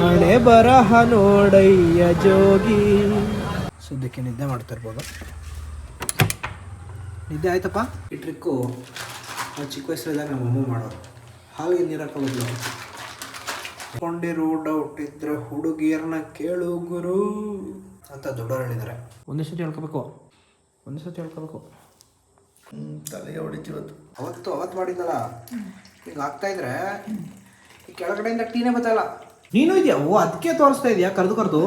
ಹಣೆ ಬರಹ ನೋಡಯ್ಯ ಜೋಗಿ. ಸದ್ಯಕ್ಕೆ ನಿದ್ದೆ ಮಾಡ್ತಾ ಇರ್ಬೋದು. ನಿದ್ದೆ ಆಯ್ತಪ್ಪ? ಈ ಟ್ರಿಕ್ಕು ನಾವು ಚಿಕ್ಕ ವಯಸ್ಸಲ್ಲಿದ್ದಾಗ ನಮ್ಮ ಅಮ್ಮ ಮಾಡೋರು. ಹಾಗೆ ನೀರು ಹಾಕೊಳ್ಳೋದು ಕೊಂಡಿರೋ ಡೌಟ್ ಇದ್ರೆ ಹುಡುಗಿಯರನ್ನ ಕೇಳು ಗುರು ಅಂತ ದೊಡ್ಡವ್ರು ಹೇಳಿದ್ದಾರೆ ಒಂದೇ ಸತಿ ಹೇಳ್ಕೋಬೇಕು. ಒಂದೇ ಸತಿ ಹೇಳ್ಕೋಬೇಕು. ತಲೆಗೆ ಹೊಡಿತಿರೋದು. ಅವತ್ತು ಅವತ್ತು ಮಾಡಿದ್ದಲ್ಲ. ಈಗ ಆಗ್ತಾ ಇದ್ರೆ ಈ ಕೆಳಗಡೆಯಿಂದ ಟೀನೇ ಬತ್ತಲ್ಲ. ನೀನು ಇದೆಯಾ? ಓ ಅದಕ್ಕೆ ತೋರಿಸ್ತಾ ಇದೆಯಾ? ಕರೆದು ಕರೆದು.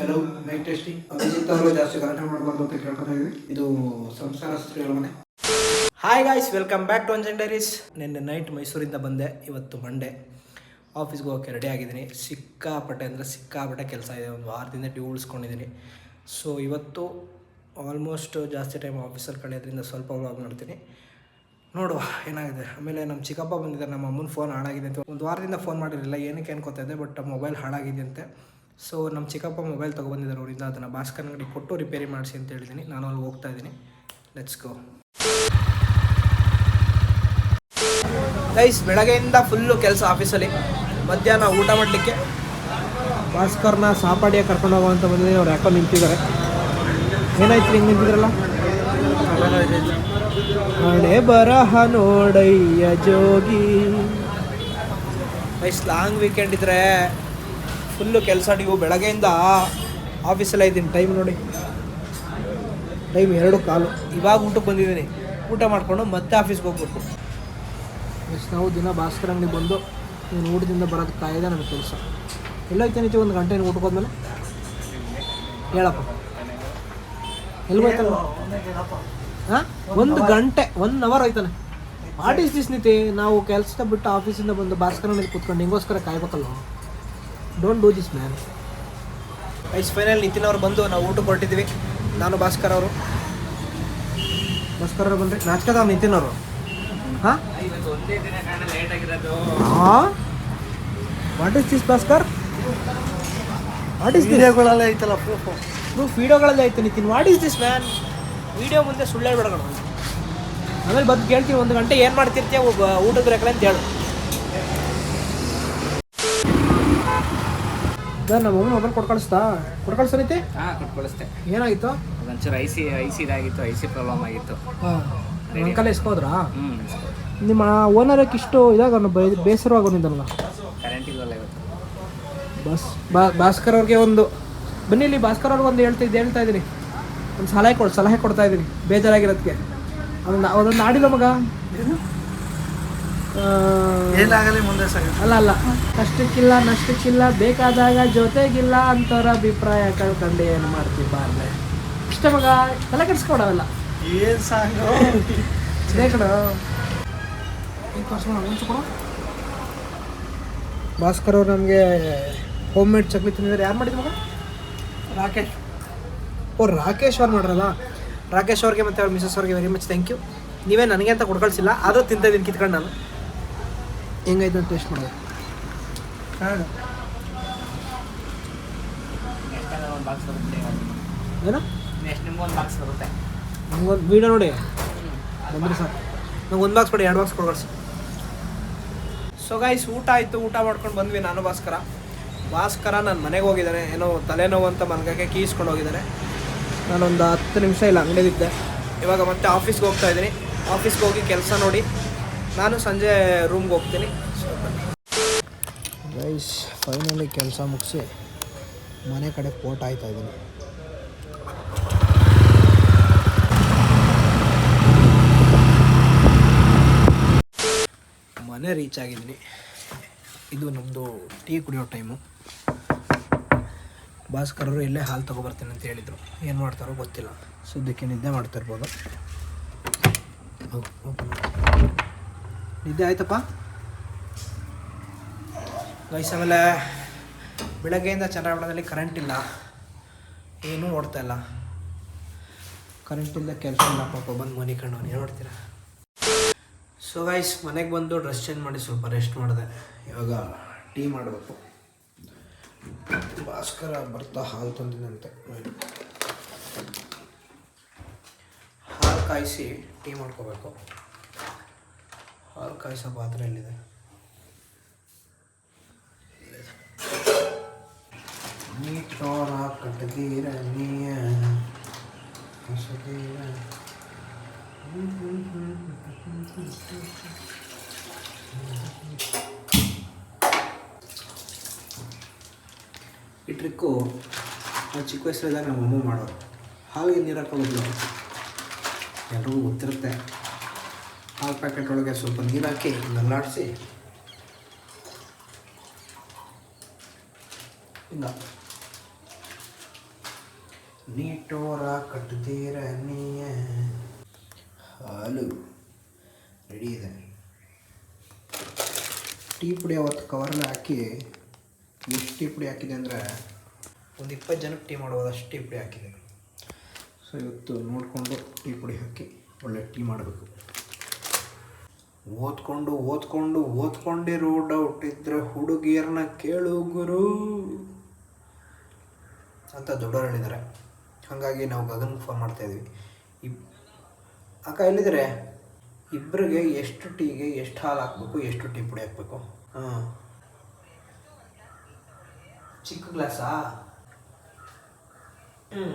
ಹಲೋ ಮೈಕ್ ಟೆಸ್ಟಿಂಗ್ ಅಭಿಜಿತ್ ಅವರು ಜಾಸ್ತಿ ಗಲಾಟೆ ಮಾಡಬಾರ್ದು ಅಂತ ಕೇಳ್ಕೊತಾ ಇದ್ವಿ. ಇದು ಸಂಸಾರ ಮನೆ. Hi guys welcome back to Anjan diaries ನಿನ್ನೆ ನೈಟ್ ಮೈಸೂರಿಂದ ಬಂದೆ ಇವತ್ತು ಮಂಡೇ ಆಫೀಸ್ಗೆ ಹೋಗೋಕ್ಕೆ ರೆಡಿ ಆಗಿದ್ದೀನಿ. ಸಿಕ್ಕಾಪಟ್ಟೆ ಅಂದರೆ ಸಿಕ್ಕಾಪಟ್ಟೆ ಕೆಲಸ ಇದೆ. ಒಂದು ವಾರದಿಂದ ಡ್ಯೂ ಉಳಿಸ್ಕೊಂಡಿದ್ದೀನಿ. ಸೊ ಇವತ್ತು ಆಲ್ಮೋಸ್ಟ್ ಜಾಸ್ತಿ ಟೈಮ್ ಆಫೀಸಲ್ಲಿ ಕಳೆಯೋದ್ರಿಂದ ಸ್ವಲ್ಪ ವ್ಲಾಗ್ ಮಾಡ್ತೀನಿ. ನೋಡುವ, ಏನಾಗಿದೆ. ಆಮೇಲೆ ನಮ್ಮ ಚಿಕ್ಕಪ್ಪ ಬಂದಿದ್ದಾರೆ, ನಮ್ಮ ಅಮ್ಮನ ಫೋನ್ ಹಾಳಾಗಿದೆ ಅಂತ. ಒಂದು ವಾರದಿಂದ ಫೋನ್ ಮಾಡಿರಲಿಲ್ಲ, ಏನಕ್ಕೆ ಅನ್ಕೋತಾ ಇದ್ದೆ ಬಟ್ ಮೊಬೈಲ್ ಹಾಳಾಗಿದೆ ಅಂತೆ ಸೊ ನಮ್ಮ ಚಿಕ್ಕಪ್ಪ ಮೊಬೈಲ್ ತೊಗೊಬಂದಿದ್ದಾರೆ ಅವರಿಂದ ಅದನ್ನು ಭಾಸ್ಕರ್ ಅಂಗಡಿ ಕೊಟ್ಟು ರಿಪೇರಿ ಮಾಡಿಸಿ ಅಂತ ಹೇಳಿದ್ದೀನಿ ನಾನು ಅಲ್ಲಿ ಹೋಗ್ತಾ ಇದ್ದೀನಿ. ಲೆಟ್ಸ್ ಗೋ ಗೈಸ್ ಬೆಳಗ್ಗೆಯಿಂದ ಫುಲ್ಲು ಕೆಲಸ ಆಫೀಸಲ್ಲಿ ಮಧ್ಯಾಹ್ನ ಊಟ ಮಾಡಲಿಕ್ಕೆ. ಭಾಸ್ಕರ್ನ ಸಾಪಾಡಿಯ ಕರ್ಕೊಂಡು ಹೋಗುವಂತ ಬಂದಿದ್ದೀನಿ ಅವ್ರು ಯಾಕೋ ನಿಂತಿದ್ದಾರೆ. ಏನಾಯ್ತು, ಹಿಂಗೆ ನಿಂತಿದ್ರಲ್ಲ? ಹಣೆ ಬರಹ ನೋಡಯ್ಯ ಜೋಗಿ. ಎಷ್ಟು ಲಾಂಗ್ ವೀಕೆಂಡ್ ಇದ್ರೆ ಫುಲ್ಲು ಕೆಲಸ ನೀವು ಬೆಳಗ್ಗೆಯಿಂದ ಆಫೀಸಲ್ಲೇ ಇದ್ದೀನಿ. ಟೈಮ್ ನೋಡಿ. ಟೈಮ್ ಎರಡು ಕಾಲು. ಇವಾಗ ಊಟಕ್ಕೆ ಬಂದಿದ್ದೀನಿ. ಊಟ ಮಾಡಿಕೊಂಡು ಮತ್ತೆ ಆಫೀಸ್ಗೆ ಹೋಗ್ಬೇಕು. ಎಸ್ ನಾವು ದಿನ ಭಾಸ್ಕರ ಅಂಗಡಿ ಬಂದು ನೀನು ಊಟದಿಂದ ಬರೋದು ಕಾಯ್ದೆ ನನಗೆ ಕೆಲಸ. ಎಲ್ಲೋಯ್ತು ನಿಜ ಒಂದು ಗಂಟೆ ಊಟಕ್ಕೆ ಹೋದ್ಮೇಲೆ? ಹೇಳಪ್ಪ. ಎಲ್ಲಿ ಹೋಯ್ತಲ್ಲ ಹಾಂ? ಒಂದು ಗಂಟೆ ಒನ್ ಅವರ್ ಆಯ್ತಾನೆ ವಾಟ್ ಇಸ್ ದಿಸ್ ನಿತಿ ನಾವು ಕೆಲಸ ಬಿಟ್ಟು ಆಫೀಸಿಂದ ಬಂದು ಭಾಸ್ಕರನಲ್ಲಿ ಕೂತ್ಕೊಂಡು ಹಿಂಗೋಸ್ಕರ ಕಾಯ್ಬೇಕಲ್ಲ. Don't do this man ice final Nitin ಅವ್ರು ಬಂದು ನಾವು ಊಟ ಹೊರಟಿದ್ವಿ. ನಾನು ಭಾಸ್ಕರ್ ಅವರು. ಭಾಸ್ಕರ್ ಅವರು ಬಂದ್ರಿ? ನಾಚ್ಕದ ನಿತಿನ್ ಅವರು. ಹಾಂ? ಹಾಂ what is this Bhaskar? What is this ವಿಡಿಯೋಗಳೆಲ್ಲ ಐತಲ್ಲ ಪ್ರೂಫ್ ಪ್ರೂಫ್ ವಿಡಿಯೋಗಳಲ್ಲಿ ಆಯ್ತು Nitin. What is this man video ಮುಂದೆ ಸುಳ್ಳು ಹೇಳ್ಬಿಡೋಣ ಆಮೇಲೆ ಬಂದು ಕೇಳ್ತೀವಿ ಒಂದು ಗಂಟೆ ಏನು ಮಾಡ್ತಿರ್ತೀಯ ಒಬ್ಬ ಊಟದ ರೆಕಲೆ ಅಂತ ಹೇಳು. ಸರ್ ನಮ್ಮ ಮಗನ ಮೊಬೈಲ್ ಕೊಟ್ಟು ಕಳಿಸ್ತಾ? ಕೊಟ್ಟು ಕಳಿಸ್ತಾ ನಿತಿ ಹಾಂ ಕೊಟ್ಟು ಕಳಿಸ್ತೆ. ಏನಾಗಿತ್ತು ಒಂಚೂರು ಐ ಸಿ ಐ ಸಿ ಇದಾಗಿತ್ತು ಐ ಸಿ ಪ್ರಾಬ್ಲಮ್ ಆಗಿತ್ತು. ಹಾಂ. ಅಂಕಲ್ ಎಸ್ಕೋದ್ರಾ? ಹ್ಞೂ ನಿಮ್ಮ ಓನರಕ್ಕೆ ಇಷ್ಟು ಇದಾಗ ಬೇಸರವಾಗೋನಿದ್ದಲ್ಲ ಕರೆಂಟ್ ಇಲ್ಲಲ್ಲ ಇವತ್ತು? ಬಸ್ ಭಾಸ್ಕರ್ ಅವ್ರಿಗೆ ಒಂದು. ಬನ್ನಿ ಇಲ್ಲಿ ಭಾಸ್ಕರ್ ಅವ್ರಿಗೆ ಒಂದು ಹೇಳ್ತಾಯಿದ್ದೆ ಹೇಳ್ತಾ ಇದ್ದೀನಿ ಒಂದು ಸಲಹೆ ಕೊಡು ಸಲಹೆ ಕೊಡ್ತಾ ಇದ್ದೀನಿ. ಬೇಜಾರಾಗಿರೋದಕ್ಕೆ ಅದನ್ನ ಅದೊಂದು ಆಡಿಲ್ಲ ಮಗ. ಏನಾಗಲಿ ಮುಂದೆ ಅಲ್ಲ ಅಲ್ಲ. ಕಷ್ಟಕ್ಕಿಲ್ಲ ನಷ್ಟಕ್ಕಿಲ್ಲ ಬೇಕಾದಾಗ ಜೊತೆಗಿಲ್ಲ ಅಂತವ್ರ ಅಭಿಪ್ರಾಯ ಕಳ್ಕೊಂಡು ಏನು ಮಾಡ್ತೀವಿ ಬಾಳೆ ಇಷ್ಟ ಮಗ ತಲೆ ಕೆಡಿಸ್ಕೊಡವಲ್ಲ ಏನು ಸಾಂಗ್? ಕಡ. ಭಾಸ್ಕರ್ ಅವ್ರು ನಮಗೆ ಹೋಮ್ ಮೇಡ್ ಚಕ್ಲಿ ತಿಂದಿದ್ದಾರೆ. ಯಾರು ಮಾಡಿದ್ರು ಮಗ? ರಾಕೇಶ್. ಓ ರಾಕೇಶ್ ಅವ್ರು ಮಾಡ್ರಲ್ಲ? ರಾಕೇಶ್ ಅವ್ರಿಗೆ ಮತ್ತೆ ಅವ್ರ ಮಿಸಸ್ ಅವ್ರಿಗೆ ವೆರಿ ಮಚ್ ಥ್ಯಾಂಕ್ ಯು ನೀವೇ ನನಗೆ ಅಂತ ಕೊಡ್ಕಳ್ಸಿಲ್ಲ ಆದರೂ ತಿಂತಾ ಇದ್ದೀನಿ ಕಿತ್ಕೊಂಡು ನಾನು. ಹೆಂಗೈತೆ ಅಂತ ಟೇಸ್ಟ್ ಮಾಡೋದು ಹಾಂ ಏನು? ನಿಮ್ಗೊಂದು ವೀಡಿಯೋ ನೋಡಿ. ಬಂದ್ರಿ ಸರ್ ನಂಗೆ ಒಂದು ಬಾಕ್ಸ್ ಕೊಡಿ ಎರಡು ಬಾಕ್ಸ್ ಕೊಡ್ಕೊಳ್ಸಿ. ಸೊ ಗೈಸ್ ಊಟ ಆಯಿತು ಊಟ ಮಾಡ್ಕೊಂಡು ಬಂದ್ವಿ ನಾನು ಭಾಸ್ಕರ. ಭಾಸ್ಕರ ನನ್ನ ಮನೆಗೆ ಹೋಗಿದ್ದಾನೆ ಏನೋ ತಲೆನೋವು ಅಂತ ಮನ್ಗಕ್ಕೆ ಕೀಸ್ಕೊಂಡು ಹೋಗಿದ್ದಾನೆ ನಾನೊಂದು ಹತ್ತು ನಿಮಿಷ ಇಲ್ಲ, ಅಂಗಡಿಯಲ್ಲಿದ್ದೆ. ಇವಾಗ ಮತ್ತೆ ಆಫೀಸ್ಗೆ ಹೋಗ್ತಾ ಇದ್ದೀನಿ. ಆಫೀಸ್ಗೆ ಹೋಗಿ ಕೆಲಸ ನೋಡಿ. ನಾನು ಸಂಜೆ ರೂಮ್ಗೆ ಹೋಗ್ತೀನಿ. ಗೈಸ್ ಫೈನಲಿ ಕೆಲಸ ಮುಗಿಸಿ. ಮನೆ ಕಡೆ ಪೋರ್ಟ್ ಆಯ್ತಾ ಇದ್ದೀನಿ. ಮನೆ ರೀಚ್ ಆಗಿದ್ದೀನಿ. ಇದು ನಮ್ಮದು ಟೀ ಕುಡಿಯೋ ಟೈಮು ಭಾಸ್ಕರ್ ಅವರು ಇಲ್ಲೇ ಹಾಲು ತೊಗೊಬರ್ತೀನಿ ಅಂತ ಹೇಳಿದರು. ಏನು ಮಾಡ್ತಾರೋ ಗೊತ್ತಿಲ್ಲ. ಸದ್ಯಕ್ಕೆ ನಿದ್ದೆ ಮಾಡ್ತಿರ್ಬೋದು. ನಿದ್ದೆ ಆಯ್ತಪ್ಪ? ಗೈಸ್ ಆಮೇಲೆ ಬೆಳಗ್ಗೆಯಿಂದ ಚಂದ್ರಾವಣದಲ್ಲಿ ಕರೆಂಟ್ ಇಲ್ಲ. ಏನೂ ಓಡ್ತಾ ಇಲ್ಲ. ಕರೆಂಟ್ ಇಲ್ಲ ಕೆಲಸ ಇಲ್ಲ ಪಾಪ. ಬಂದು ಮನೆ ಕಂಡು ಏನು ನೋಡ್ತೀರಾ? ಸೊ ಗೈಸ್ ಮನೆಗೆ ಬಂದು ಡ್ರೆಸ್ ಚೇಂಜ್ ಮಾಡಿ ಸ್ವಲ್ಪ ರೆಸ್ಟ್ ಮಾಡಿದೆ. ಇವಾಗ ಟೀ ಮಾಡಬೇಕು. ಭಾಸ್ಕರ ಬರ್ತಾ ಹಾಲು ತಂದಿದ್ದಂತೆ ಹಾಲು ಕಾಯಿಸಿ ಟೀ ಮಾಡ್ಕೋಬೇಕು ಹಾಲು ಕಾಯಿಸೋ ಪಾತ್ರೆ ಎಲ್ಲಿದೆ ನೀಟೋರ ಕಟ್ಟದೀರ ನೀಯ ಹಸದೀರ ಹ್ಞೂ ಹ್ಞೂ ಹ್ಞೂ ಹ್ಞೂ ಹ್ಞೂ ಹ್ಞೂ ಹ್ಞೂ ಈ ಟ್ರಿಕ್ಕು ನಾವು ಚಿಕ್ಕ ವಯಸ್ಸಲ್ಲಿದ್ದಾಗ ನಮ್ಮ ಅಮ್ಮ ಮಾಡೋರು. ಹಾಲಿಗೆ ನೀರು ಹಾಕೊಳ್ಳೋದು ಎಲ್ರಿಗೂ ಗೊತ್ತಿರುತ್ತೆ. ಹಾಲು ಪ್ಯಾಕೆಟ್ ಒಳಗೆ ಸ್ವಲ್ಪ ನೀರು ಹಾಕಿ ನಲ್ಲಾಡಿಸಿ. ಹಿಂಗ ನೀಟೋರ ಕಟ್ಟದೀರ ನೀಯ. ಹಾಲು ರೆಡಿ ಇದೆ. ಟೀ ಪುಡಿ ಅವತ್ತು ಕವರಲ್ಲಿ ಹಾಕಿ ಎಷ್ಟು ಟೀ ಪುಡಿ ಹಾಕಿದೆ ಅಂದರೆ? ಒಂದು ಇಪ್ಪತ್ತು ಜನಕ್ಕೆ ಟೀ ಮಾಡ್ಬೋದು ಅಷ್ಟು ಟೀ ಪುಡಿ ಹಾಕಿದೆ. ಸೊ ಇವತ್ತು ನೋಡಿಕೊಂಡು ಟೀ ಪುಡಿ ಹಾಕಿ ಒಳ್ಳೆ ಟೀ ಮಾಡಬೇಕು. ಓದ್ಕೊಂಡು ಓದ್ಕೊಂಡು ಓದ್ಕೊಂಡಿರೋ ಡೌಟ್ ಇದ್ರೆ ಹುಡುಗಿಯರನ್ನ ಕೇಳು ಗುರು. ಅಂತ ದೊಡ್ಡವರು ಹೇಳಿದ್ದಾರೆ ಹಾಗಾಗಿ ನಾವು ಗಗನ್ಗೆ ಫೋನ್ ಮಾಡ್ತಾ ಇದ್ವಿ. ಇಬ್ ಅಕ್ಕ ಹೇಳಿದರೆ ಇಬ್ಬರಿಗೆ ಎಷ್ಟು ಟೀಗೆ ಎಷ್ಟು ಹಾಲು ಹಾಕಬೇಕು ಎಷ್ಟು ಟೀ ಪುಡಿ ಹಾಕಬೇಕು? ಹಾಂ ಚಿಕ್ಕ ಗ್ಲಾಸಾ? ಹ್ಞೂ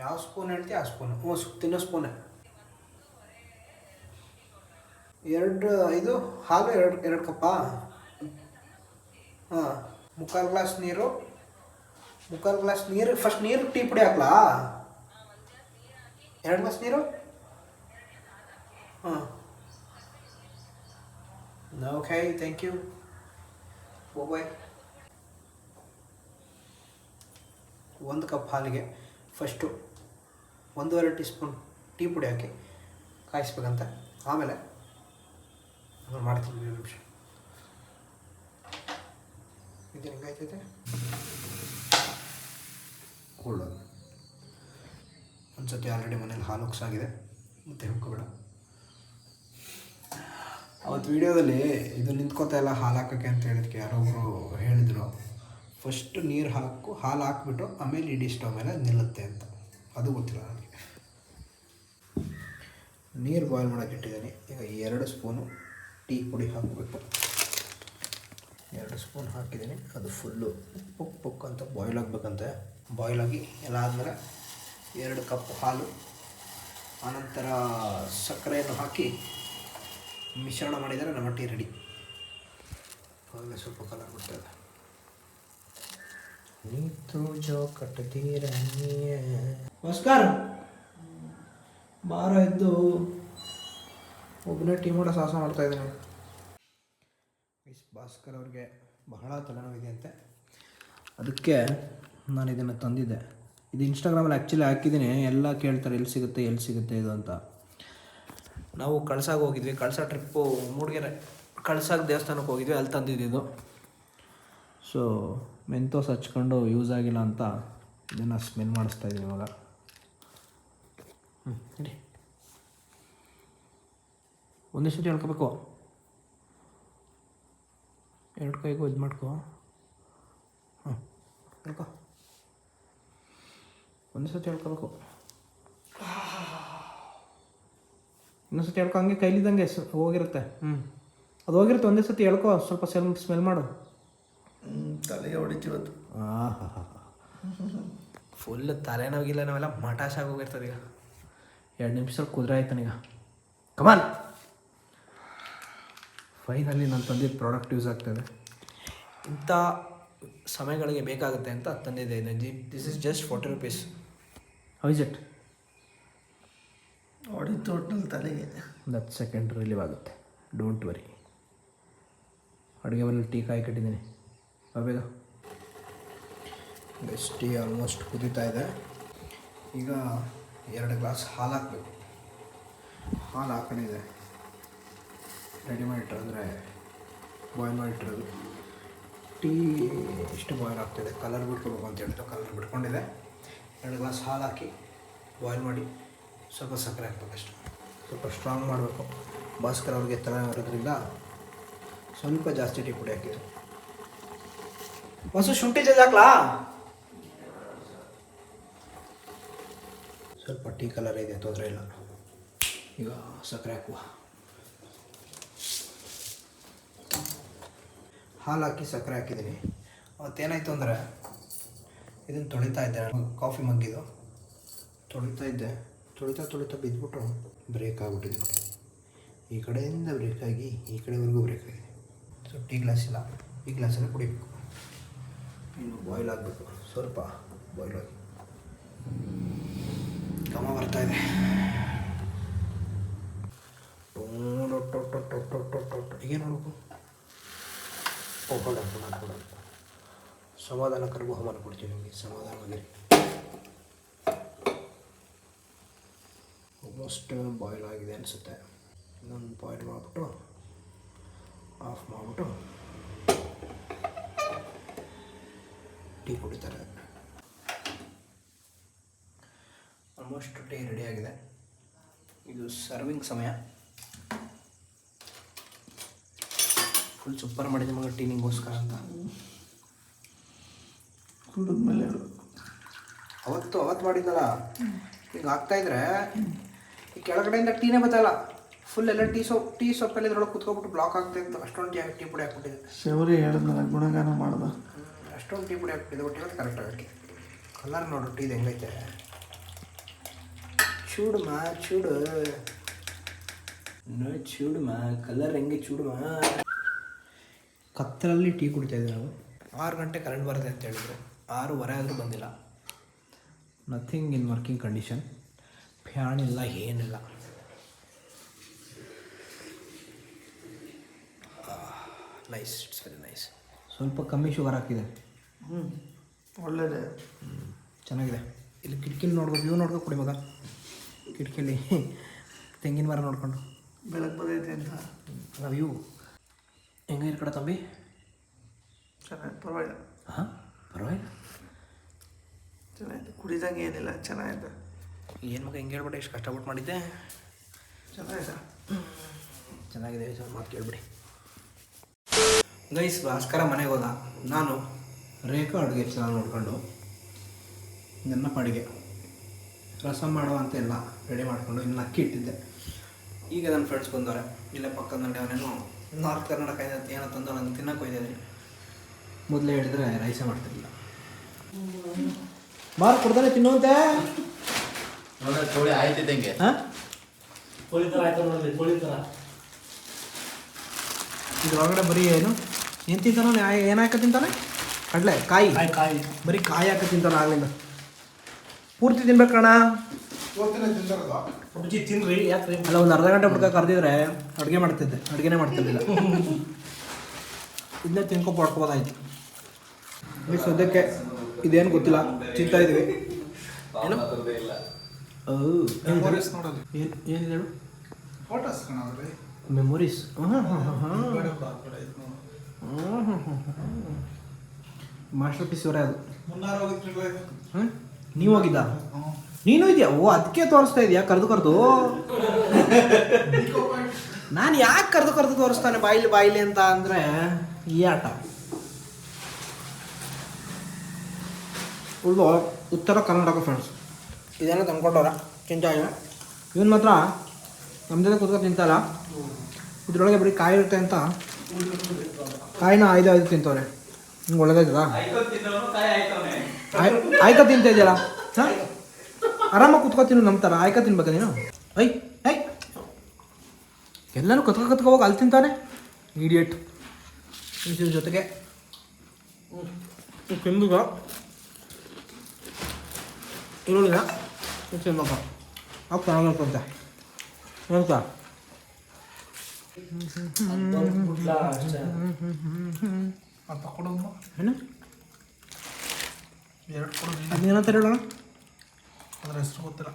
ಯಾವ ಸ್ಪೂನ್ ಹೇಳ್ತೀಯ ಆ ಸ್ಪೂನು? ಹ್ಞೂ ತಿನ್ನೋ ಸ್ಪೂನೇ. ಎರಡು ಇದು ಹಾಲು ಎರಡು ಎರಡು ಕಪ್ಪಾ. ಹಾಂ ಮುಕ್ಕಾಲು ಗ್ಲಾಸ್ ನೀರು. ಮುಕ್ಕಾಲು ಗ್ಲಾಸ್ ನೀರು ಫಸ್ಟ್ ನೀರು ಟೀ ಪುಡಿ ಹಾಕ್ಲಾ? ಎರಡು ಗ್ಲಾಸ್ ನೀರು? ಹಾಂ. ಓಕೆ ಥ್ಯಾಂಕ್ ಯು ಬಾಯ್ ಒಂದು ಕಪ್ ಹಾಲಿಗೆ ಫಸ್ಟು ಒಂದೂವರೆ ಟೀ ಸ್ಪೂನ್ ಟೀ ಪುಡಿ ಹಾಕಿ ಕಾಯಿಸ್ಬೇಕಂತ. ಆಮೇಲೆ ಮಾಡ್ತೀನಿ ಒಂದು ನಿಮಿಷ. ಇದು ಹೆಂಗಾಯ್ತೈತೆ ಕೊಳ್ಳೋದು ಒಂದು ಸತಿ ಆಲ್ರೆಡಿ ಮನೇಲಿ ಹಾಲು ಉಕ್ಸಾಗಿದೆ. ಮತ್ತೆ ಹುಕ್ಕೋಬೇಡ. ಅವತ್ತು ವಿಡಿಯೋದಲ್ಲಿ ಇದು ನಿಂತ್ಕೋತಾ ಇಲ್ಲ, ಹಾಲು ಹಾಕೋಕ್ಕೆ ಅಂತ ಹೇಳಿದಕ್ಕೆ ಯಾರೊಬ್ಬರು ಹೇಳಿದರು. ಫಸ್ಟ್ ನೀರು ಹಾಕು, ಹಾಲು ಹಾಕ್ಬಿಟ್ಟು ಆಮೇಲೆ ಇಡೀ ಸ್ಟವ್ ಮೇಲೆ ನಿಲ್ಲುತ್ತೆ ಅಂತ. ಅದು ಗೊತ್ತಿಲ್ಲ ನನಗೆ. ನೀರು ಬಾಯ್ಲ್ ಮಾಡೋಕೆ ಇಟ್ಟಿದ್ದೀನಿ. ಈಗ ಎರಡು ಸ್ಪೂನು ಟೀ ಪುಡಿ ಹಾಕಬೇಕು. ಎರಡು ಸ್ಪೂನ್ ಹಾಕಿದ್ದೀನಿ. ಅದು ಫುಲ್ಲು ಪುಕ್ ಪುಕ್ ಅಂತ ಬಾಯ್ಲ್ ಆಗಬೇಕಂತೆ. ಬಾಯ್ಲ್ ಆಗಿ ಎಲ್ಲ ಆದಮೇಲೆ ಎರಡು ಕಪ್ ಹಾಲು, ಆನಂತರ ಸಕ್ಕರೆಯನ್ನು ಹಾಕಿ ಮಿಶ್ರಣ ಮಾಡಿದರೆ ನಮ್ಮ ಟೀ ರೆಡಿ ಆಮೇಲೆ ಸ್ವಲ್ಪ ಕಲರ್ ಬಿಡ್ತದೆ ನೀತು ಜೋ ಕಟ್ಟತೀರ ನಮಸ್ಕಾರ. ಬಾರ ಇದ್ದು ಒಬ್ಬನೇ ಟೀ ಮಾಡೋ ಸಾಹಸ ಮಾಡ್ತಾ ಇದ್ದೀನಿ. ಮಿಸ್ ಭಾಸ್ಕರ್ ಅವ್ರಿಗೆ ಬಹಳ ತಲೆನೋವಿದೆಯಂತೆ. ಅದಕ್ಕೆ ನಾನು ಇದನ್ನು ತಂದಿದ್ದೆ. ಇದು ಇನ್ಸ್ಟಾಗ್ರಾಮಲ್ಲಿ ಆ್ಯಕ್ಚುಲಿ ಹಾಕಿದ್ದೀನಿ. ಎಲ್ಲ ಕೇಳ್ತಾರೆ ಎಲ್ಲಿ ಸಿಗುತ್ತೆ ಎಲ್ಲಿ ಸಿಗುತ್ತೆ ಇದು ಅಂತ. ನಾವು ಕಳ್ಸಾಗ ಹೋಗಿದ್ವಿ ಕಳಸ ಟ್ರಿಪ್ಪು ಮೂಡಿಗೆರೆ ಕಳ್ಸಾಗ ದೇವಸ್ಥಾನಕ್ಕೆ ಹೋಗಿದ್ವಿ ಅಲ್ಲಿ ತಂದಿದ್ದು ಸೊ ಮೆಂತೋಸ್ ಹಚ್ಕೊಂಡು ಯೂಸ್ ಆಗಿಲ್ಲ ಅಂತ ಇದನ್ನು ಸ್ಮೆಲ್ ಮಾಡಿಸ್ತಾ ಇದ್ದೀನಿ ಇವಾಗ. ಹ್ಞೂ ಒಂದೇ ಸತಿ ಹೇಳ್ಕೋಬೇಕು. ಎರಡು ಕೈಗೂ ಇದು ಮಾಡ್ಕೋ. ಹ್ಞೂ ಹೇಳ್ಕೊ. ಒಂದೇ ಸತಿ ಹೇಳ್ಕೋಬೇಕು. ಇನ್ನೊಂದು ಸತಿ ಹೇಳ್ಕೊ ಹಂಗೆ ಕೈಲಿದ್ದಂಗೆ ಸ- ಹೋಗಿರುತ್ತೆ. ಹ್ಞೂ ಅದು ಹೋಗಿರುತ್ತೆ ಒಂದೇ ಸತಿ ಹೇಳ್ಕೊ ಸ್ವಲ್ಪ ಸ್ಮೆಲ್ ಸ್ಮೆಲ್ ಮಾಡು. ತಲೆಗೆ ಹೊಡಿತೀವತ್ತು ಫುಲ್ ತಲೆನೋವಿಲ್ಲ ನಾವೆಲ್ಲ ಮಟಾಶ್ ಹೋಗಿರ್ತದೆ ಈಗ. ಎರಡು ನಿಮಿಷದಲ್ಲಿ ಕುದುರೆ ಆಯ್ತಾನೀಗ ಕಮಾನ್ ಫೈನಲಿ ನಾನು ತಂದಿದ್ದ ಪ್ರಾಡಕ್ಟ್ ಯೂಸ್ ಆಗ್ತದೆ ಇಂಥ ಸಮಯಗಳಿಗೆ ಬೇಕಾಗುತ್ತೆ ಅಂತ ತಂದಿದ್ದೆ ಇದು G this is just forty rupees how is it ಹೊಡಿತು ಒಟ್ಟಿನಲ್ಲಿ ತಲೆಗೆ ಒಂದು ಹತ್ತು ಸೆಕೆಂಡ್ ರಿಲೀವ್ ಆಗುತ್ತೆ. ಡೋಂಟ್ ವರಿ ಅಡುಗೆ ಮನೇಲಿ ಟೀ ಕಾಯಿ ಕಟ್ಟಿದ್ದೀನಿ. ಬೇಗ. ಬೆಸ್ ಟೀ ಆಲ್ಮೋಸ್ಟ್ ಕುದೀತಾ ಇದೆ. ಈಗ ಎರಡು ಗ್ಲಾಸ್ ಹಾಲು ಹಾಕಬೇಕು. ಹಾಲು ಹಾಕೊಂಡಿದೆ ರೆಡಿ ಮಾಡಿಟ್ರು ಅಂದರೆ ಬಾಯ್ಲ್ ಮಾಡಿಟ್ಟಿರೋದು. ಟೀ ಇಷ್ಟು ಬಾಯ್ಲ್ ಆಗ್ತಿದೆ? ಕಲರ್ ಬಿಟ್ಕೊಬೇಕು ಅಂತ ಹೇಳ್ತು ಕಲರ್ ಬಿಟ್ಕೊಂಡಿದೆ. ಎರಡು ಗ್ಲಾಸ್ ಹಾಲು ಹಾಕಿ ಬಾಯ್ಲ್ ಮಾಡಿ. ಸ್ವಲ್ಪ ಸಕ್ಕರೆ ಹಾಕ್ಬೇಕು ಅಷ್ಟು. ಸ್ವಲ್ಪ ಸ್ಟ್ರಾಂಗ್ ಮಾಡಬೇಕು. ಭಾಸ್ಕರ್ ಅವ್ರಿಗೆ ತಲೆ ಇರೋದ್ರಿಂದ ಸ್ವಲ್ಪ ಜಾಸ್ತಿ ಟೀ ಪುಡಿ ಹಾಕಿದ್ರು. ಮಸು, ಶುಂಠಿ ಜಜ್ಜಿ ಹಾಕ್ಲಾ? ಸ್ವಲ್ಪ ಟೀ ಕಲರ್ ಇದೆ, ತೊಂದರೆ ಇಲ್ಲ. ಈಗ ಸಕ್ಕರೆ ಹಾಕುವ. ಹಾಲು ಹಾಕಿ ಸಕ್ಕರೆ ಹಾಕಿದ್ದೀನಿ. ಅವತ್ತೇನಾಯಿತು ಅಂದರೆ ಇದನ್ನು ತೊಳಿತಾ ಇದ್ದೆ ಕಾಫಿ ಮಗ್ಗಿದು ತೊಳಿತಾ ಇದ್ದೆ. ತೊಳಿತಾ ತೊಳಿತಾ ಬಿದ್ದುಬಿಟ್ಟು ಬ್ರೇಕ್ ಆಗಿಬಿಟ್ಟಿದೆ. ನೋಡಿ ಈ ಕಡೆಯಿಂದ ಬ್ರೇಕ್ ಆಗಿ, ಈ ಕಡೆವರೆಗೂ ಬ್ರೇಕ್ ಆಗಿದೆ. ಸೊ ಟೀ ಗ್ಲಾಸ್ ಇಲ್ಲ. ಈ ಗ್ಲಾಸಲ್ಲಿ ಕುಡಿಬೇಕು. ಇನ್ನು ಬಾಯ್ಲ್ ಆಗಬೇಕು. ಸ್ವಲ್ಪ ಬಾಯ್ಲ್ ಆಗಿ. ಕಮ ಬರ್ತಾ ಇದೆ. ಈಗ ನೋಡಬೇಕು. ಓ ಹೊಡ ಸಮಾಧಾನಕರ ಬಹುಮಾನ ಕೊಡ್ತೀವಿ ನಿಮಗೆ. ಸಮಾಧಾನವಾಗಿ ಆಲ್ಮೋಸ್ಟ್ ಬಾಯ್ಲ್ ಆಗಿದೆ ಅನಿಸುತ್ತೆ. ಇನ್ನೊಂದು ಬಾಯ್ಲ್ ಮಾಡಿಬಿಟ್ಟು ಆಫ್ ಮಾಡಿಬಿಟ್ಟು ಟೀ ಕುಡಿತಾರೆ. ಆಲ್ಮೋಸ್ಟ್ ಟೀ ರೆಡಿ ಆಗಿದೆ. ಇದು ಸರ್ವಿಂಗ್ ಸಮಯ. ಫುಲ್ ಸೂಪರ್ ಮಾಡಿದೆ ಮಗ ಟೀ ನಿಂಗೋಸ್ಕರ ಅಂತ. ಕುಡಿದ್ಮೇಲೆ ಅವತ್ತು ಅವತ್ತು ಮಾಡಿದ್ದಲ್ಲ ಈಗ ಆಗ್ತಾ ಇದ್ರೆ ಈ ಕೆಳಗಡೆಯಿಂದ ಟೀನೇ ಬತ್ತಲ್ಲ. ಫುಲ್ ಎಲ್ಲ ಟೀ ಸೊ ಟೀ ಸೊಪ್ಪಲ್ಲಿ ಇದ್ರೊಳಗೆ ಕುತ್ಕೊಬಿಟ್ಟು ಬ್ಲಾಕ್ ಆಗ್ತಾ ಇತ್ತು. ಅಷ್ಟೊಂದು ಟೀ ಟೀ ಪುಡಿ ಹಾಕ್ಬಿಟ್ಟಿದೆ. ಶೌರಿ ಹೇಳಿದ್ನಲ್ಲ ಗುಣಗಾನ ಮಾಡ್ದ. ಅಷ್ಟೊಂದು ಟೀ ಪುಡಿ ಹಾಕ್ಬಿಟ್ಟಿದೆ ಒಟ್ಟಿಗೆ ಇವತ್ತು ಕರೆಕ್ಟ್ ಆಗಕ್ಕೆ. ಕಲರ್ ನೋಡು ಟೀದು ಹೆಂಗೈತೆ. ಚೂಡು ಮಾ ಚೂಡು. ನೋ ಚೂಡು ಮಾ ಕಲರ್ ಹೆಂಗೆ ಚೂಡು ಮಾ. ಕತ್ತಲಲ್ಲಿ ಟೀ ಕುಡಿತಾ ಇದ್ದೆ ನಾವು. ಆರು ಗಂಟೆ ಕರೆಂಟ್ ಬರುತ್ತೆ ಅಂತ ಹೇಳಿದ್ರು. ಆರೂವರೆ ಆದರೂ ಬಂದಿಲ್ಲ. Nothing in working condition fan ಇಲ್ಲ ಏನಿಲ್ಲ ನೈಸ್ ಇಟ್ಸ್ ವೆರಿ ನೈಸ್ ಸ್ವಲ್ಪ ಕಮ್ಮಿ ಶುಗರ್ ಹಾಕಿದೆ. ಹ್ಞೂ ಒಳ್ಳೇದೇ. ಚೆನ್ನಾಗಿದೆ. ಇಲ್ಲಿ ಕಿಟಕಿಲಿ ನೋಡ್ಬೇಕು ವ್ಯೂ ನೋಡ್ಬೇಕು ಕೊಡಿ ಮಗ. ಕಿಟಕಿಲಿ ತೆಂಗಿನ ಮರ ನೋಡ್ಕೊಂಡು. ಬೆಳಗ್ಗೆ ಬದೈತೆ ಅಂತ. ನಾವು ವ್ಯೂ ಹೆಂಗೆ ಕಡೆ ತಂಬಿ? ಚೆನ್ನಾಗಿ ಪರವಾಗಿಲ್ಲ. ಹಾಂ ಪರವಾಗಿಲ್ಲ. ಚೆನ್ನಾಗಿದೆ ಕುಡಿದಂಗೆ ಏನಿಲ್ಲ ಚೆನ್ನಾಗಿದೆ. ಏನು ಮಗ ಹಿಂಗೆ ಹೇಳ್ಬಿಡಿ ಎಷ್ಟು ಕಷ್ಟಪಟ್ಟು ಮಾಡಿದ್ದೆ. ಚೆನ್ನಾಗಿದೆ ಚೆನ್ನಾಗಿದೆ ಸರ್ ಮಾತು ಕೇಳ್ಬಿಡಿ. ಗೈಸ್ ಭಾಸ್ಕರ ಮನೆಗೆ ಹೋದ. ನಾನು ರೇಖಾ ಅಡುಗೆ ಚೆನ್ನಾಗಿ ನೋಡ್ಕೊಂಡು ನನ್ನ ಪಾಡಿಗೆ ರಸಂ ಮಾಡುವ ಅಂತ ಎಲ್ಲ ರೆಡಿ ಮಾಡಿಕೊಂಡು ಇನ್ನು ಅಕ್ಕಿ ಇಟ್ಟಿದ್ದೆ. ಈಗ ನನ್ನ ಫ್ರೆಂಡ್ಸ್ ಬಂದವ್ರೆ. ಇಲ್ಲೇ ಪಕ್ಕದ ನಂಡೆ ಅವನೇನು ನಾರ್ತ್ ಕರ್ನಾಟಕ ಏನೋ- ಏನೋ ತಂದು ನಾನು ತಿನ್ನಕ್ಕೆ ಹೋಯ್ತಿದ್ದೀನಿ ಮೊದಲೇ ಹೇಳಿದ್ರೆ ರೈಸೇ ಮಾಡ್ತಿರಲಿಲ್ಲ. ಮಾರ್ಕ್ ಕೊಡ್ತಾನೆ ತಿನ್ನುವಂತೆ ನೋಡ ಕೋಳಿ ಆಯ್ತಿದ್ದಂಗೆ ಹಾಂ? ಕೋಳಿ ಥರ ಆಯ್ತು ಕೋಳಿ ಥರ ಇದ್ರೊಳಗಡೆ ಬರೀ ಏನು? ಏನು ತಿಂತಾನೆ ಏನು ಹಾಕ ತಿಂತಾನೆ? ಕಡಲೆ ಕಾಯಿ. ಕಾಯಿ ಕಾಯಿ. ಬರೀ ಕಾಯಿ ಹಾಕ ತಿಂತಾನೆ ಆಗ್ಲಿಂದ. ಪೂರ್ತಿ ತಿನ್ಬೇಕಣ್ಣ ಅಪ್ಪಾಜಿ ತಿನ್ರಿ ಯಾಕ್ರಿ? ಅಲ್ಲ ಒಂದು ಅರ್ಧ ಗಂಟೆ ಹುಡ್ಕ ಕರೆದಿದ್ರೆ ಅಡುಗೆ ಮಾಡ್ತಿದ್ದೆ. ಅಡುಗೆನೇ ಮಾಡ್ತಿರ್ಲಿಲ್ಲ. ಇದನ್ನೇ ತಿನ್ಕೊ ಪಡ್ಕೋಬೋದಾಯ್ತು. ಈ ಸದ್ಯಕ್ಕೆ ಇದೇನು ಗೊತ್ತಿಲ್ಲ. ತಿಂತಾ ಇದೀವಿ. ಏನು? ಮೆಮೊರೀಸ್ ನೋಡೋದು. ಏನು ಏನು ಹೇಳು? ಫೋಟೋಸ್ ಕಾಣೋದ್ರಿ? ಮೆಮೊರೀಸ್ ಹಾಂ ಹಾಂ ಹಾಂ ಮಾಸ್ಟರ್ ಪೀಸ್ ಇವರೇ ಅದು. ಮುನ್ನಾರು ಹಾಂ ನೀವು ಹೋಗಿದ್ದ? ನೀನು ಇದೆಯಾ? ಓ ಅದಕ್ಕೆ ತೋರಿಸ್ತಾ ಇದೆಯಾ? ಕರೆದು ಕರೆದು? ನಾನು ಯಾಕೆ ಕರೆದು ಕರೆದು ತೋರಿಸ್ತಾನೆ ಬಾಯಿಲಿ ಬಾಯಿಲಿ ಅಂತ ಅಂದರೆ ಈ ಆಟ. ಉಳ್ದು ಉತ್ತರ ಕರ್ನಾಟಕ ಫ್ರೆಂಡ್ಸ್ ಇದೇನೋ ತಂದ್ಕೊಂಡವ್ರ ಚಿಂಚಾಯ ಇವನ್ ಮಾತ್ರ ನಮ್ಮ ಜೊತೆ ಕೂತ್ಕೊಂಡು ತಿಂತಾರ ಇದ್ರೊಳಗೆ ಬರೀ ಕಾಯಿ ಇರುತ್ತೆ ಅಂತ ಕಾಯಿನ ಐದು ಐದು ತಿಂತವ್ರೆ. ನಿಮ್ಗೆ ಒಳ್ಳೇದಾಯ್ತದ ಆಯ್ಕ ತಿಂತಾ ಇದೆಯಲ್ಲ? ಹಾಂ? ಆರಾಮಾಗಿ ಕುತ್ಕೋತೀನಿ ನಮ್ಮ ಥರ ಆಯ್ಕ ತಿನ್ಬೇಕಾ ನೀನು? ಐ ಐ. ಎಲ್ಲನೂ ಕತ್ಕೊ ಕತ್ಕೊ ಹೋಗಿ ಅಲ್ಲಿ ತಿಂತಾನೆ. ಇಡಿಯೇಟ್ ಇದ್ರ ಜೊತೆಗೆ. ತಿಂದುಗ ಈರುಳ್ಳಿನ ತಿನ್ಬೇಕ ಅಪ್ಪ ಚೆನ್ನಾಗಿರ್ತಂತೆ ತಗೊಂಡಮ್ಮ ಏನು ಎರಡು ಕೊಡೋದು ಅದೇನಂತ ಹೇಳೋಣ ಅದ್ರ ಹೆಸರು ಗೊತ್ತಿಲ್ಲ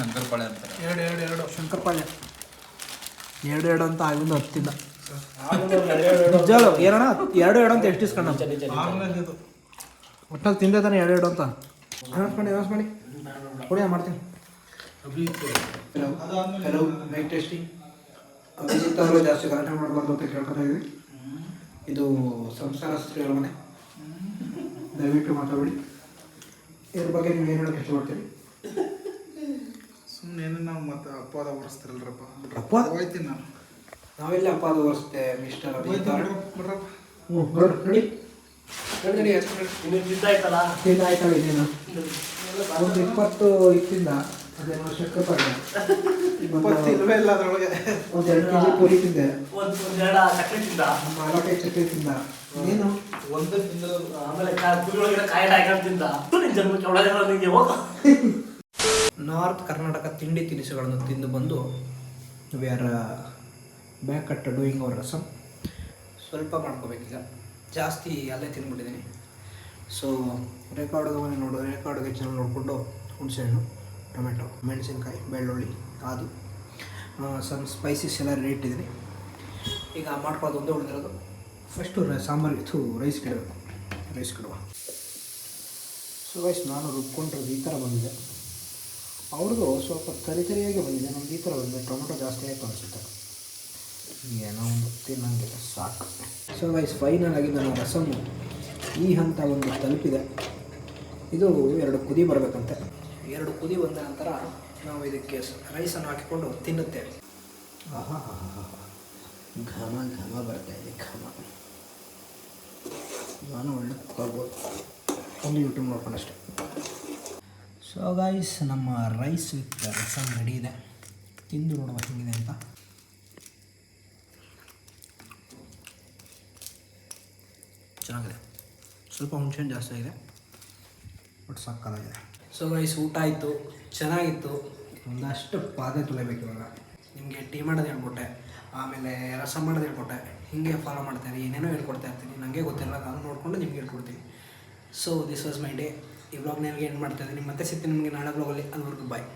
ಶಂಕರ್ ಪಾಳೆ ಅಂತಾರೆ ಎರಡು ಎರಡು ಎರಡು ಶಂಕರಪಾಳ್ಯ ಎರಡು ಎರಡು ಅಂತ ಆಗಿಂದ ಹತ್ತಿಲ್ಲ ನಿಜಾಳು ಏನಣ್ಣ ಎರಡು ಎರಡು ಅಂತ ಎಷ್ಟು ಇಸ್ಕೊಂಡು ಒಟ್ಟಲ್ಲಿ ತಿಂದೆ ತಾನೆ ಎರಡು ಎರಡು ಅಂತ ಮಾಡಿ ಮಾಡಿ ಕೊಡಿ ಮಾಡ್ತೀನಿ. ಹಲೋ ನೈಟ್ ಟೆಸ್ಟಿಂಗ್ ಅಭಿಜಿತ್ ಅವರು ಜಾಸ್ತಿ ಗಲಾಟೆ ಮಾಡಬಾರ್ದು ಅಂತ ಕೇಳ್ಕೊತಾ ಇದ್ವಿ. ಇದು ಸಂಸಾರ ಸ್ತ್ರೀಯರ ಮನೆ. ದಯವಿಟ್ಟು ಮಾತಾಡಿ ಇದ್ರ ಬಗ್ಗೆ ನೀವು ಏನು ಹೇಳಕ್ಕೆ ಇಷ್ಟಪಡ್ತೀರಿ? ಸುಮ್ಮನೆ ಏನು ನಾವು ಮತ್ತೆ ಅಪವಾದ ಹೊರಿಸ್ತಿರಲ್ರಪ್ಪ. ಅಪವಾದ? ಹೋಯ್ತೀನಿ ನಾನು. ನಾವೆಲ್ಲ ಅಪ್ಪ ಅದು ವರ್ಷತೆ ಮಿಸ್ಟರ್ ಅಭಿಜಿತ್ ಅವರು. ಬಿಡ್ರಪ್ಪ ಹ್ಞೂ ನೋಡಿ. ನೋಡಿ ಆಯ್ತಲ್ಲ? ತಿಂದಾಯ್ತಲ್ಲ ತಿಂದಾಯ್ತಲ್ಲ ಇನ್ನೇನು? ಒಂದು ಇಪ್ಪತ್ತು ಇತ್ತಿಂದ ಅದೇನೋ ಶಕ್ಕರ್ ಪಲ್ಯ ಇಪ್ಪತ್ತು ಇಲ್ವೇ ಇಲ್ಲ ಅದ್ರೊಳಗೆ. ಒಂದು ಎರಡು ಕೆ ಜಿ ಪೂರಿ ತಿಂದೆ. ಒಂದು ಒಂದೆರಡು ಸಕ್ಕರೆ ತಿಂದ? ನಾಲ್ಕೈದು ಚಕ್ಕೆ ತಿಂದ. ನೀನು? ಒಂದು ಆಮೇಲೆ ಪುರಿ ಒಳಗಡೆ ಕಾಯಿ ಹಾಕೊಂಡು ತಿಂದ. ನಿನ್ ಜನ್ಮಕ್ಕೆ ಒಳಗೆ ನಿಂಗೆ ಹೋಗು. ನಾರ್ತ್ ಕರ್ನಾಟಕ ತಿಂಡಿ ತಿನಿಸುಗಳನ್ನು ತಿಂದು ಬಂದು we are back at doing our rasam ಸ್ವಲ್ಪ ಮಾಡ್ಕೋಬೇಕೀಗ. ಜಾಸ್ತಿ ಅಲ್ಲೇ ತಿಂದ್ಬಿಟ್ಟಿದ್ದೀನಿ ಸೊ ನೋಡು ರೆಕಾರ್ಡ್ಗೆ ಚೆನ್ನಾಗಿ ನೋಡಿಕೊಂಡು ಹುಣಸೆಹಣ್ಣು, ಟೊಮೆಟೊ, ಮೆಣಸಿನ್ಕಾಯಿ, ಬೆಳ್ಳುಳ್ಳಿ ಅದು ಸಮ್ ಸ್ಪೈಸಸ್ ಎಲ್ಲ ರೆಡಿ ಇಟ್ಟಿದ್ದೀನಿ. ಈಗ ಮಾಡ್ಕೊಳ್ಳೋದು ಒಂದೇ ಉಳಿದಿರೋದು. ಫಸ್ಟು ಸಾಂಬಾರು ಇತ್ತು ರೈಸ್ ಇಡಬೇಕು ರೈಸ್ ಇಡುವ ಸೊ ವೈಸ್ ನಾನು ರುಬ್ಕೊಂಡಿರೋದು ಈ ಥರ ಬಂದಿದೆ. ಅವ್ರದ್ದು ಸ್ವಲ್ಪ ತರಿ ತರಿಯಾಗಿ ಬಂದಿದೆ. ನಮ್ದು ಈ ಥರ ಬಂದಿದೆ. ಟೊಮೆಟೊ ಜಾಸ್ತಿ ಆಯಿತು ಅನಿಸುತ್ತೆ. ಏನೋ ಒಂದು ತಿನ್ನಂಗಿಲ್ಲ. ಸಾಕು. ಸೊ ವೈಸ್ ಫೈನಲ್ ಆಗಿ ನನ್ನ ರಸಮು ಈ ಹಂತ ಒಂದು ತಲುಪಿದೆ. ಇದು ಎರಡು ಕುದಿ ಬರಬೇಕಂತೆ. ಎರಡು ಕುದಿ ಬಂದ ನಂತರ ನಾವು ಇದಕ್ಕೆ ರೈಸನ್ನು ಹಾಕಿಕೊಂಡು ತಿನ್ನುತ್ತೇವೆ. ಆಹಾ ಹಾ ಹಾ ಘಮ ಘಮ ಬರ್ತಾ ಇದೆ, ಘಮ. ನಾನು ಒಳ್ಳೆ ಕೊಡ್ಬೋದು ಒಂದು ಯೂಟ್ಯೂಬ್ ನೋಡ್ಕೊಂಡಷ್ಟೇ ಸೊ ಗಾಯ್ಸ್ ನಮ್ಮ ರೈಸ್ ವಿತ್ ರಸಮ್ ರೆಡಿ ಇದೆ. ತಿಂದು ನೋಡುವ ಹೆಂಗಿದೆ ಅಂತ. ಚೆನ್ನಾಗಿದೆ. ಸ್ವಲ್ಪ ಹುಣಸೆಹಣ್ಣು ಜಾಸ್ತಿ ಆಗಿದೆ. ಬಟ್ ಸಕ್ಕತ್ತಾಗಿದೆ. ಸೊ ಗೈಸ್ ಊಟ ಆಯಿತು ಚೆನ್ನಾಗಿತ್ತು. ಒಂದಷ್ಟು ಪಾದೆ ತುಳಿಬೇಕು ಇವಾಗ. ನಿಮಗೆ ಟೀ ಮಾಡೋದು ಹೇಳ್ಕೊಟ್ಟೆ ಆಮೇಲೆ ರಸ ಮಾಡೋದು ಹೇಳ್ಕೊಟ್ಟೆ. ಹಿಂಗೆ ಫಾಲೋ ಮಾಡ್ತಾರೆ ಏನೇನೋ ಹೇಳ್ಕೊಡ್ತಾ ಇರ್ತೀನಿ. ನನಗೆ ಗೊತ್ತಿಲ್ಲ ನಾನು ನೋಡಿಕೊಂಡು ನಿಮ್ಗೆ ಹೇಳ್ಕೊಡ್ತೀನಿ. So this was my day ಈ ವ್ಲಾಗ್ ನನಗೆ ಏನು ಮಾಡ್ತಾ ಇದ್ದೀನಿ. ಮತ್ತೆ ಸಿಗ್ತೀನಿ ನಿಮಗೆ ನಾಳೆ ವ್ಲಾಗಲ್ಲಿ ಅಲ್ಲಿವರೆಗೂ ಬಾಯ್